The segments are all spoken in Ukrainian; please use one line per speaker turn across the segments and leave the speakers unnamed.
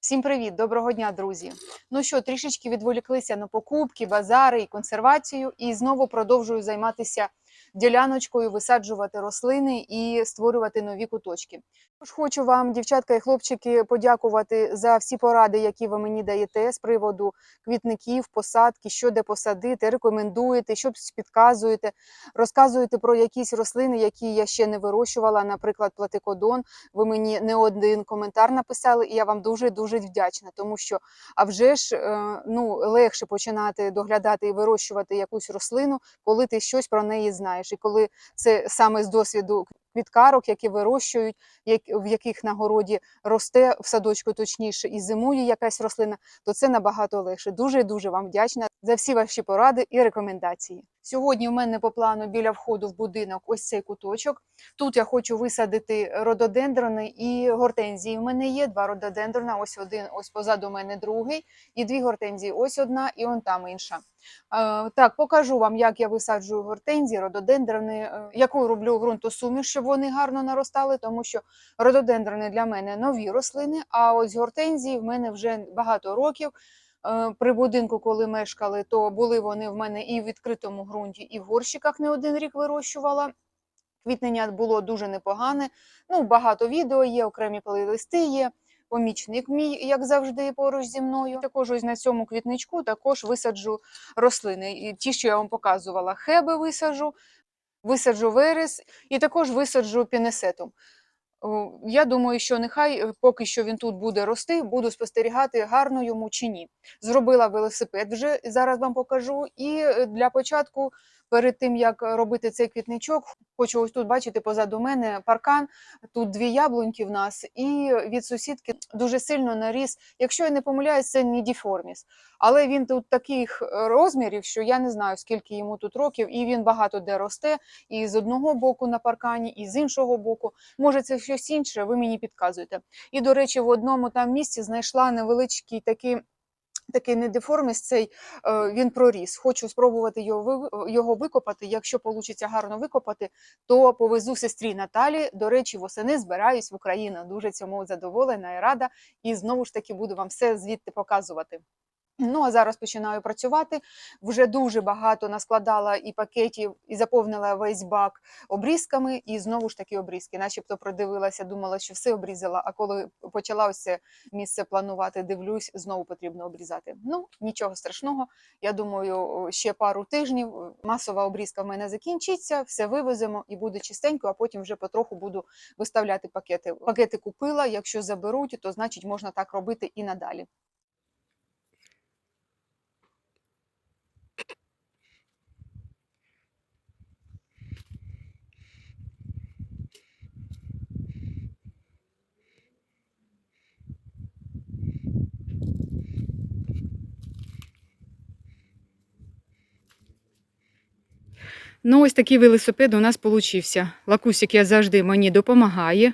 Всім привіт, доброго дня, друзі. Ну що, трішечки відволіклися на покупки, базари і консервацію, і знову продовжую займатися діляночкою, висаджувати рослини і створювати нові куточки. Тож хочу вам, дівчатка і хлопчики, подякувати за всі поради, які ви мені даєте з приводу квітників, посадки, що де посадити, рекомендуєте, щось підказуєте, розказуєте про якісь рослини, які я ще не вирощувала, наприклад, платикодон. Ви мені не один коментар написали, і я вам дуже дуже вдячна, тому що а вже ж е, ну легше починати доглядати і вирощувати якусь рослину, коли ти щось про неї знаєш, і коли це саме з досвіду квіткарок, які вирощують, як в яких на городі росте в садочку, точніше, і зимує якась рослина, то це набагато легше. Дуже дуже вам вдячна за всі ваші поради і рекомендації. Сьогодні у мене по плану біля входу в будинок ось цей куточок. Тут я хочу висадити рододендрони і гортензії. У мене є два рододендрона, ось один, ось позаду мене другий, і дві гортензії. Ось одна і он там інша. Е, Так, покажу вам, як я висаджую гортензії, рододендрони, е, яку роблю ґрунтосуміш, щоб вони гарно наростали, тому що рододендрони для мене нові рослини, а ось гортензії в мене вже багато років. Е, При будинку, коли мешкали, то були вони в мене і в відкритому ґрунті, і в горщиках не один рік вирощувала. Квітнення було дуже непогане. Ну, багато відео є, окремі плейлисти є. Помічник мій, як завжди, поруч зі мною. Також ось на цьому квітничку також висаджу рослини. І ті, що я вам показувала, хеби висаджу, висаджу верес і також висаджу пінесетум. Я думаю, що нехай е, поки що він тут буде рости, буду спостерігати, гарно йому чи ні. Зробила велосипед вже зараз вам покажу. І е, для початку, перед тим як робити цей квітничок, хочу ось тут бачити позаду мене паркан. Тут дві яблуньки в нас, і від сусідки дуже сильно наріс. Якщо я не помиляюсь, це нідіформіс. Але він тут таких розмірів, що я не знаю, скільки йому тут років, і він багато де росте, і з одного боку на паркані, і з іншого боку. Може, це щось інше, ви мені підказуєте. І, до речі, в одному там місці знайшла невеличкий такий. Такий недеформіс, цей е, він проріс. Хочу спробувати його його викопати. Якщо вийде гарно викопати, то повезу сестрі Наталі. До речі, восени збираюсь в Україну. Дуже цьому задоволена і рада. І знову ж таки буду вам все звідти показувати. Ну а зараз починаю працювати. Вже дуже багато наскладала і пакетів, і заповнила весь бак обрізками, і знову ж таки обрізки. Начебто продивилася, думала, що все обрізала. А коли почала ось це місце планувати, дивлюсь, знову потрібно обрізати. Ну нічого страшного. Я думаю, ще пару тижнів масова обрізка в мене закінчиться, все вивеземо і буде чистенько, а потім вже потроху буду виставляти пакети. Пакети купила. Якщо заберуть, то значить можна так робити і надалі. Ну, ось такий велосипед у нас получився. Лакусик я завжди мені допомагає.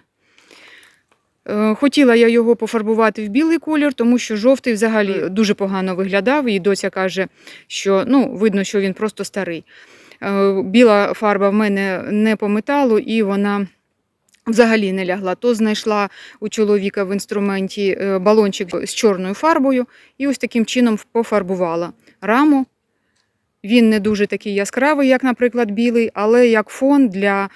Е, Хотіла я його пофарбувати в білий колір, тому що жовтий взагалі дуже погано виглядав, і доця каже, що ну, видно, що він просто старий. Е, Біла фарба в мене не по металу, і вона взагалі не лягла. То знайшла у чоловіка в інструменті е, балончик з чорною фарбою, і ось таким чином пофарбувала раму. Він не дуже такий яскравий, як, наприклад, білий, але як фон для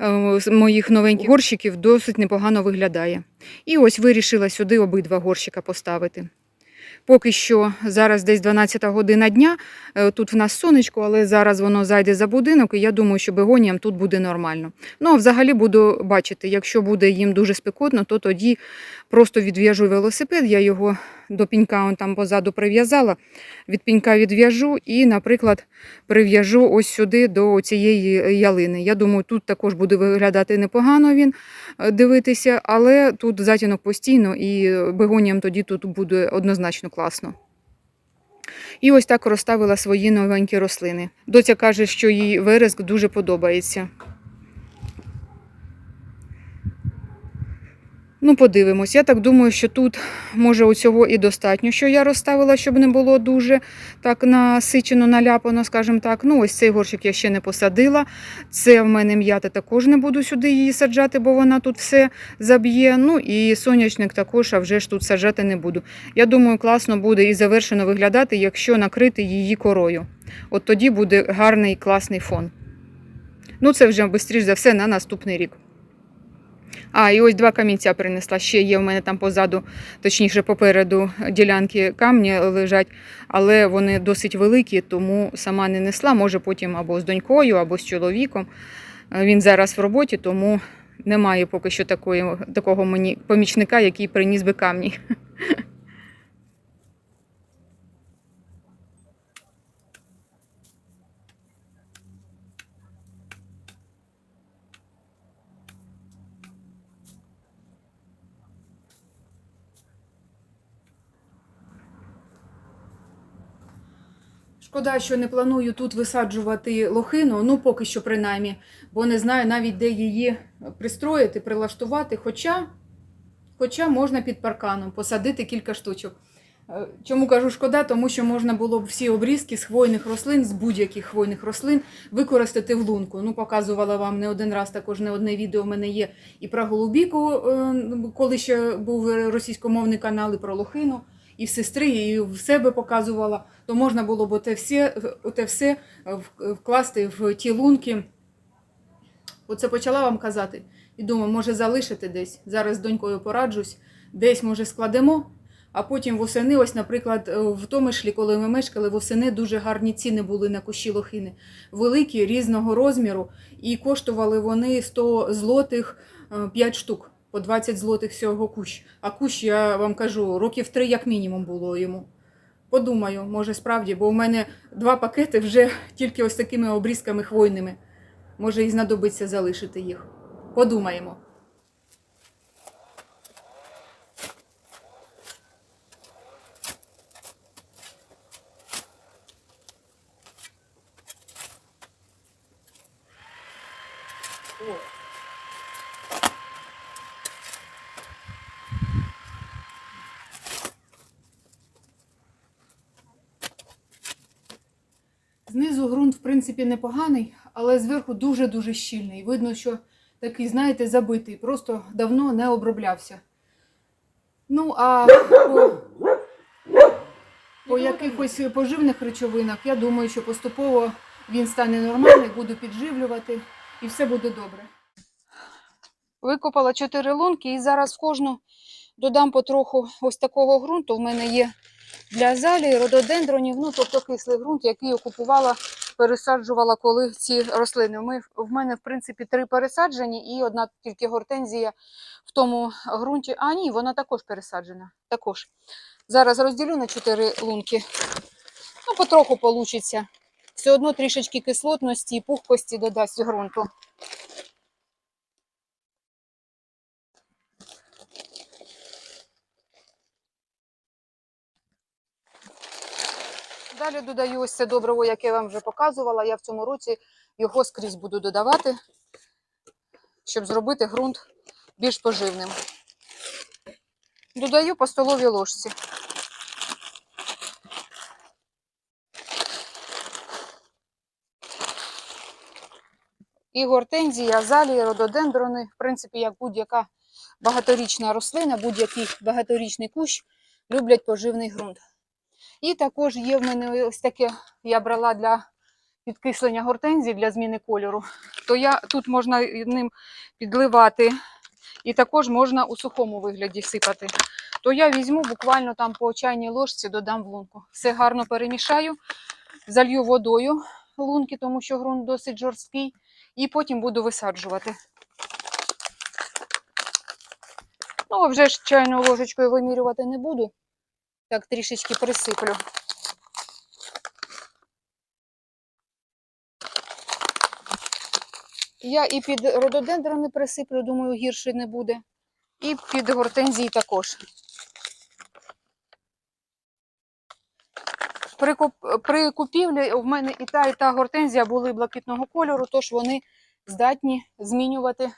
е, моїх новеньких горщиків досить непогано виглядає. І ось вирішила сюди обидва горщика поставити. Поки що зараз десь 12 година дня, е, тут в нас сонечко, але зараз воно зайде за будинок, і я думаю, що бегоніям тут буде нормально. Ну, а взагалі буду бачити, якщо буде їм дуже спекотно, то тоді просто відв'яжу велосипед, я його до пінька он там позаду прив'язала, від пінька відв'яжу і, наприклад, прив'яжу ось сюди до цієї ялини. Я думаю, тут також буде виглядати непогано він е, дивитися, але тут затінок постійно і бегоніям тоді тут буде однозначно класно. І ось так розставила свої новенькі рослини. Доця каже, що їй вереск дуже подобається. Ну, подивимось. Я так думаю, що тут може оцього і достатньо, що я розставила, щоб не було дуже так насичено, наляпано, скажімо так. Ну, ось цей горщик я ще не посадила. Це в мене м'ята також не буду сюди її саджати, бо вона тут все заб'є. Ну і сонячник також, а вже ж тут саджати не буду. Я думаю, класно буде і завершено виглядати, якщо накрити її корою. От тоді буде гарний класний фон. Ну, це вже швидше за все на наступний рік. А, і ось два камінця принесла. Ще є в мене там позаду, точніше попереду ділянки камні лежать, але вони досить великі, тому сама не несла. Може потім або з донькою, або з чоловіком. Е, Він зараз в роботі, тому немає поки що такої, такого мені помічника, який приніс би камні. Шкода, що не планую тут висаджувати лохину, ну поки що принаймні, бо не знаю навіть де її пристроїти, прилаштувати. Хоча, хоча можна під парканом посадити кілька штучок. Е, Чому кажу шкода? Тому що можна було б всі обрізки з хвойних рослин, з будь-яких хвойних рослин використати в лунку. Ну, показувала вам не один раз, також не одне відео в мене є і про голубіку, е, коли ще був російськомовний канал, і про лохину, і в сестри, і в себе показувала то можна було б оте все, оте все вкласти в ті лунки. Оце почала вам казати. І думаю, може залишити десь. Зараз з донькою пораджусь, десь, може, складемо. А потім восени, ось, наприклад, в Томишлі, коли ми мешкали, восени дуже гарні ціни були на кущі лохини. Великі, різного розміру, і коштували вони 100 злотих 5 штук, по 20 злотих всього кущ. А кущ, я вам кажу, років три як мінімум було йому. Подумаю, може справді, бо у мене два пакети вже тільки ось такими обрізками хвойними. Може і знадобиться залишити їх. Подумаємо. Знизу ґрунт, в принципі, непоганий, але зверху дуже-дуже щільний. Видно, що такий, знаєте, забитий, просто давно не оброблявся. Ну, а по, по якихось поживних речовинах, я думаю, що поступово він стане нормальний, буду підживлювати і все буде добре. Викопала чотири лунки і зараз кожну додам потроху ось такого ґрунту. В мене є для азалії, рододендронів, ну тобто кислий ґрунт, який я купувала, пересаджувала коли ці рослини. Ми, в мене, в принципі, три пересаджені і одна тільки гортензія в тому ґрунті. А ні, вона також пересаджена. Також. Зараз розділю на чотири лунки. Ну, потроху вийде. Все одно трішечки кислотності і пухкості додасть ґрунту. Далі додаю ось це добриво, яке я вам вже показувала. Я в цьому році його скрізь буду додавати, щоб зробити ґрунт більш поживним. Додаю по столовій ложці. І гортензії, азалії, рододендрони, в принципі, як будь-яка багаторічна рослина, будь-який багаторічний кущ люблять поживний ґрунт. І також є в мене ось таке, я брала для підкислення гортензії для зміни кольору. То я тут можна ним підливати, і також можна у сухому вигляді сипати. То я візьму буквально там по чайній ложці, додам в лунку. Все гарно перемішаю, залью водою лунки, тому що ґрунт досить жорсткий, і потім буду висаджувати. Ну, вже ж чайною ложечкою вимірювати не буду. Так, трішечки присиплю. Я і під рододендрони присиплю, думаю, гірше не буде. І під гортензії також. При, при купівлі в мене і та, і та гортензія були блакитного кольору, тож вони здатні змінювати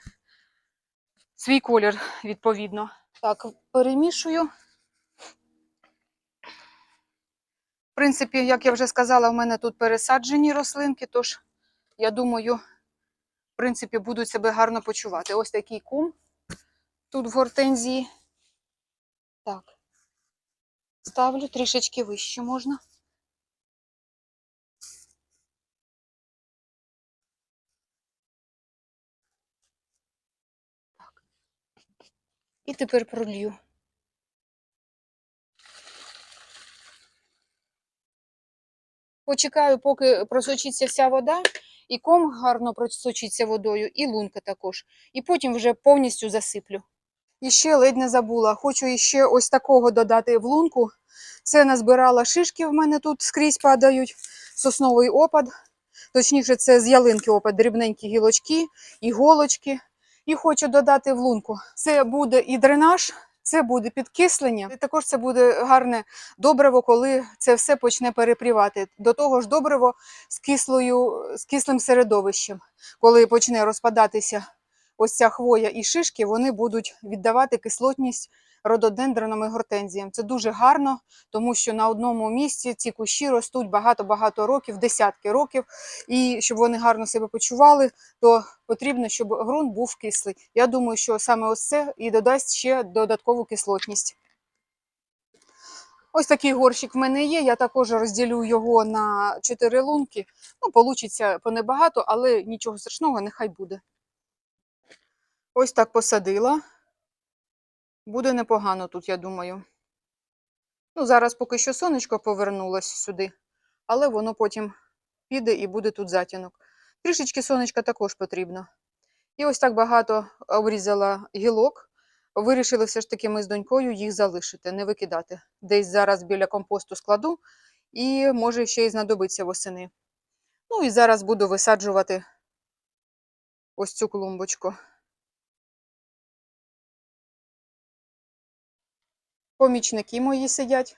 свій колір відповідно. Так, перемішую. В принципі, як я вже сказала, в мене тут пересаджені рослинки, тож я думаю, в принципі, будуть себе гарно почувати. Ось такий кум тут в гортензії. Так. Ставлю трішечки вище можна. Так. І тепер пролью. Почекаю, поки просочиться вся вода, і ком гарно просочиться водою, і лунка також. І потім вже повністю засиплю. І ще ледь не забула. Хочу іще ось такого додати в лунку. Це назбирала шишки в мене тут скрізь падають, сосновий опад. Точніше, це з ялинки опад, дрібненькі гілочки, іголочки. І хочу додати в лунку. Це буде і дренаж, це буде підкислення. І також це буде гарне добриво, коли це все почне перепрівати. До того ж, добриво з кислою, з кислим середовищем. Коли почне розпадатися ось ця хвоя і шишки, вони будуть віддавати кислотність рододендронам і гортензіям. Це дуже гарно, тому що на одному місці ці кущі ростуть багато-багато років, десятки років. І щоб вони гарно себе почували, то потрібно, щоб ґрунт був кислий. Я думаю, що саме ось це і додасть ще додаткову кислотність. Ось такий горщик в мене є. Я також розділю його на чотири лунки. Ну, получиться понебагато, але нічого страшного, нехай буде. Ось так посадила. Буде непогано тут, я думаю. Ну, зараз поки що сонечко повернулося сюди, але воно потім піде і буде тут затінок. Трішечки сонечка також потрібно. І ось так багато обрізала гілок. Вирішили все ж таки ми з донькою їх залишити, не викидати. Десь зараз біля компосту складу і може ще й знадобиться восени. Ну і зараз буду висаджувати ось цю клумбочку. Помічники мої сидять.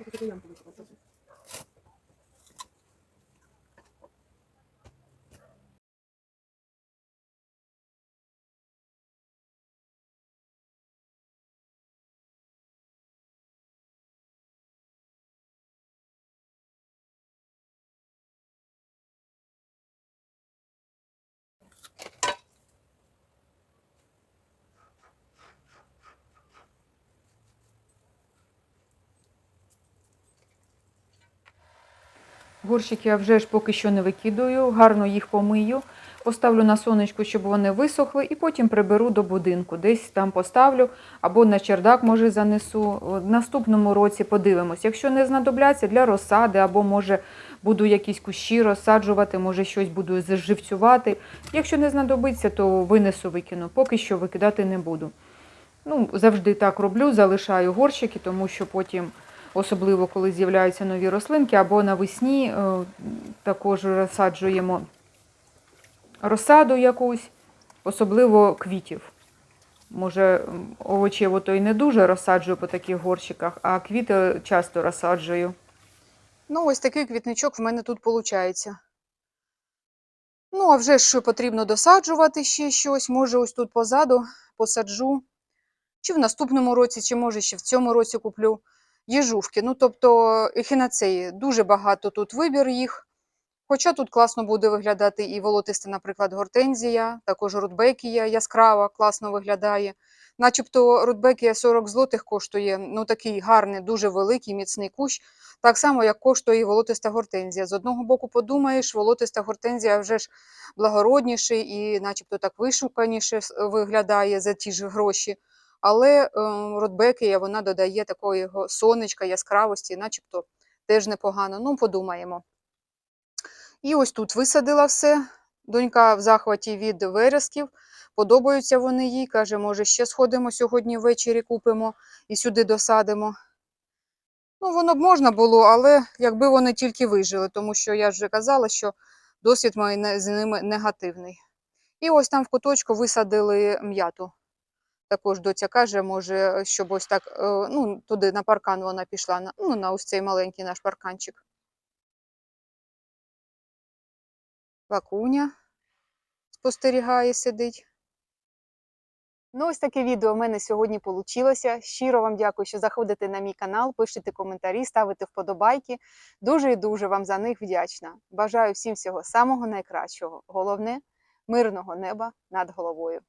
어떻게 그냥 보고 싶었어 Горщики я вже ж поки що не викидаю, гарно їх помию, поставлю на сонечко, щоб вони висохли, і потім приберу до будинку. Десь там поставлю або на чердак, може, занесу. В наступному році подивимось. Якщо не знадобляться для розсади, або може буду якісь кущі розсаджувати, може щось буду заживцювати. Якщо не знадобиться, то винесу викину. Поки що викидати не буду. Ну, завжди так роблю, залишаю горщики, тому що потім особливо коли з'являються нові рослинки, або навесні е, також розсаджуємо розсаду якусь, особливо квітів. Може, м, овочеву то й не дуже розсаджую по таких горщиках, а квіти часто розсаджую. Ну, ось такий квітничок в мене тут виходить. Ну, а вже ж потрібно досаджувати ще щось. Може, ось тут позаду посаджу. Чи в наступному році, чи може ще в цьому році куплю їжувки. Ну, тобто ехінацеї. Дуже багато тут вибір їх. Хоча тут класно буде виглядати і волотиста, наприклад, гортензія, також рудбекія яскрава, класно виглядає. Начебто рудбекія 40 злотих коштує, ну такий гарний, дуже великий, міцний кущ, так само, як коштує і волотиста гортензія. З одного боку, подумаєш, волотиста гортензія вже ж благородніше і начебто так вишуканіше виглядає за ті ж гроші. Але е, рудбекія вона додає такої сонечка, яскравості, начебто теж непогано. Ну, подумаємо. І ось тут висадила все. Донька в захваті від вересків. Подобаються вони їй. Каже, може, ще сходимо сьогодні ввечері купимо і сюди досадимо. Ну, воно б можна було, але якби вони тільки вижили, тому що я вже казала, що досвід не- з ними негативний. І ось там в куточку висадили м'яту. Також доця каже, може, щоб ось так, е, ну, туди на паркан вона пішла, ну, на ось цей маленький наш парканчик. Вакуня спостерігає, сидить. Ну, ось таке відео в мене сьогодні вийшло. Щиро вам дякую, що заходите на мій канал, пишете коментарі, ставите вподобайки. Дуже і дуже вам за них вдячна. Бажаю всім всього самого найкращого. Головне мирного неба над головою.